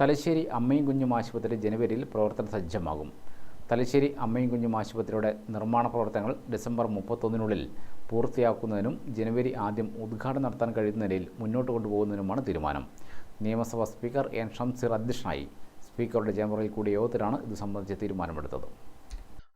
തലശ്ശേരി അമ്മയും കുഞ്ഞും ആശുപത്രി ജനുവരിയിൽ പ്രവർത്തന സജ്ജമാകും. തലശ്ശേരി അമ്മയും കുഞ്ഞും ആശുപത്രിയുടെ നിർമ്മാണ പ്രവർത്തനങ്ങൾ ഡിസംബർ മുപ്പത്തൊന്നിനുള്ളിൽ പൂർത്തിയാക്കുന്നതിനും ജനുവരി ആദ്യം ഉദ്ഘാടനം നടത്താൻ കഴിയുന്ന നിലയിൽ മുന്നോട്ട് കൊണ്ടുപോകുന്നതിനുമാണ് തീരുമാനം. നിയമസഭാ സ്പീക്കർ എൻ ഷംസിർ അധ്യക്ഷനായി സ്പീക്കറുടെ ചേംബറിൽ കൂടിയ യോഗത്തിലാണ് ഇത് സംബന്ധിച്ച് തീരുമാനമെടുത്തത്.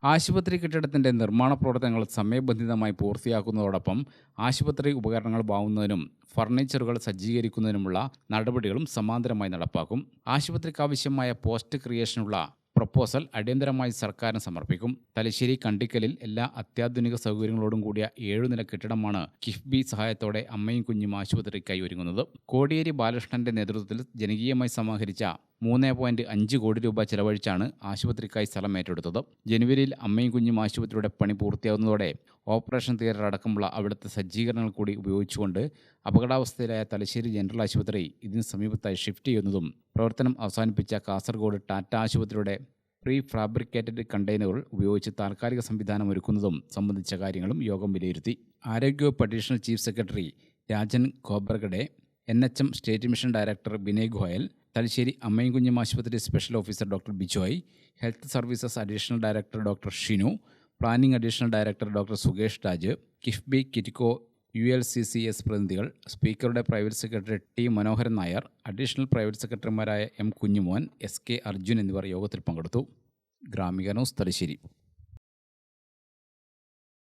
ആശുപത്രി കെട്ടിടത്തിന്റെ നിർമ്മാണ പ്രവർത്തനങ്ങൾ സമയബന്ധിതമായി പൂർത്തിയാക്കുന്നതോടൊപ്പം ആശുപത്രി ഉപകരണങ്ങൾ വാങ്ങുന്നതിനും ഫർണിച്ചറുകൾ സജ്ജീകരിക്കുന്നതിനുമുള്ള നടപടികളും സമാന്തരമായി നടപ്പാക്കും. ആശുപത്രിക്കാവശ്യമായ പോസ്റ്റ് ക്രിയേഷനുള്ള പ്രപ്പോസൽ അടിയന്തരമായി സർക്കാരിന് സമർപ്പിക്കും. തലശ്ശേരി കണ്ടിക്കലിൽ എല്ലാ അത്യാധുനിക സൗകര്യങ്ങളോടും കൂടിയ ഏഴുനില കെട്ടിടമാണ് കിഫ്ബി സഹായത്തോടെ അമ്മയും കുഞ്ഞും ആശുപത്രിക്കായി ഒരുങ്ങുന്നത്. കോടിയേരി ബാലകൃഷ്ണന്റെ നേതൃത്വത്തിൽ ജനകീയമായി സമാഹരിച്ച മൂന്ന് പോയിന്റ് അഞ്ച് കോടി രൂപ ചെലവഴിച്ചാണ് ആശുപത്രിക്കായി സ്ഥലം ഏറ്റെടുത്തത്. ജനുവരിയിൽ അമ്മയും കുഞ്ഞും ആശുപത്രിയുടെ പണി പൂർത്തിയാവുന്നതോടെ ഓപ്പറേഷൻ തിയേറ്റർ അടക്കമുള്ള അവിടുത്തെ സജ്ജീകരണങ്ങൾ കൂടി ഉപയോഗിച്ചുകൊണ്ട് അപകടാവസ്ഥയിലായ തലശ്ശേരി ജനറൽ ആശുപത്രി ഇതിന് സമീപത്തായി ഷിഫ്റ്റ് ചെയ്യുന്നതും പ്രവർത്തനം അവസാനിപ്പിച്ച കാസർഗോഡ് ടാറ്റ ആശുപത്രിയുടെ പ്രീ ഫാബ്രിക്കേറ്റഡ് കണ്ടെയ്നറുകൾ ഉപയോഗിച്ച് താൽക്കാലിക സംവിധാനം ഒരുക്കുന്നതും സംബന്ധിച്ച കാര്യങ്ങളും യോഗം വിലയിരുത്തി. ആരോഗ്യവകുപ്പ് additional chief secretary Rajan Khobragade N H M state mission director Vinay Goyal Thalassery അമ്മയും കുഞ്ഞും ആശുപത്രി special officer doctor Bijoy health services additional director doctor Shinu planning additional director doctor Sukesh Raj KIIFB KITCO U L C C S പ്രതിനിധികൾ സ്പീക്കറുടെ private secretary T Manoharan Nair additional private സെക്രട്ടറിമാരായ M Kunjumon S K Arjun എന്നിവർ യോഗത്തിൽ പങ്കെടുത്തു. Gramika news Thalassery.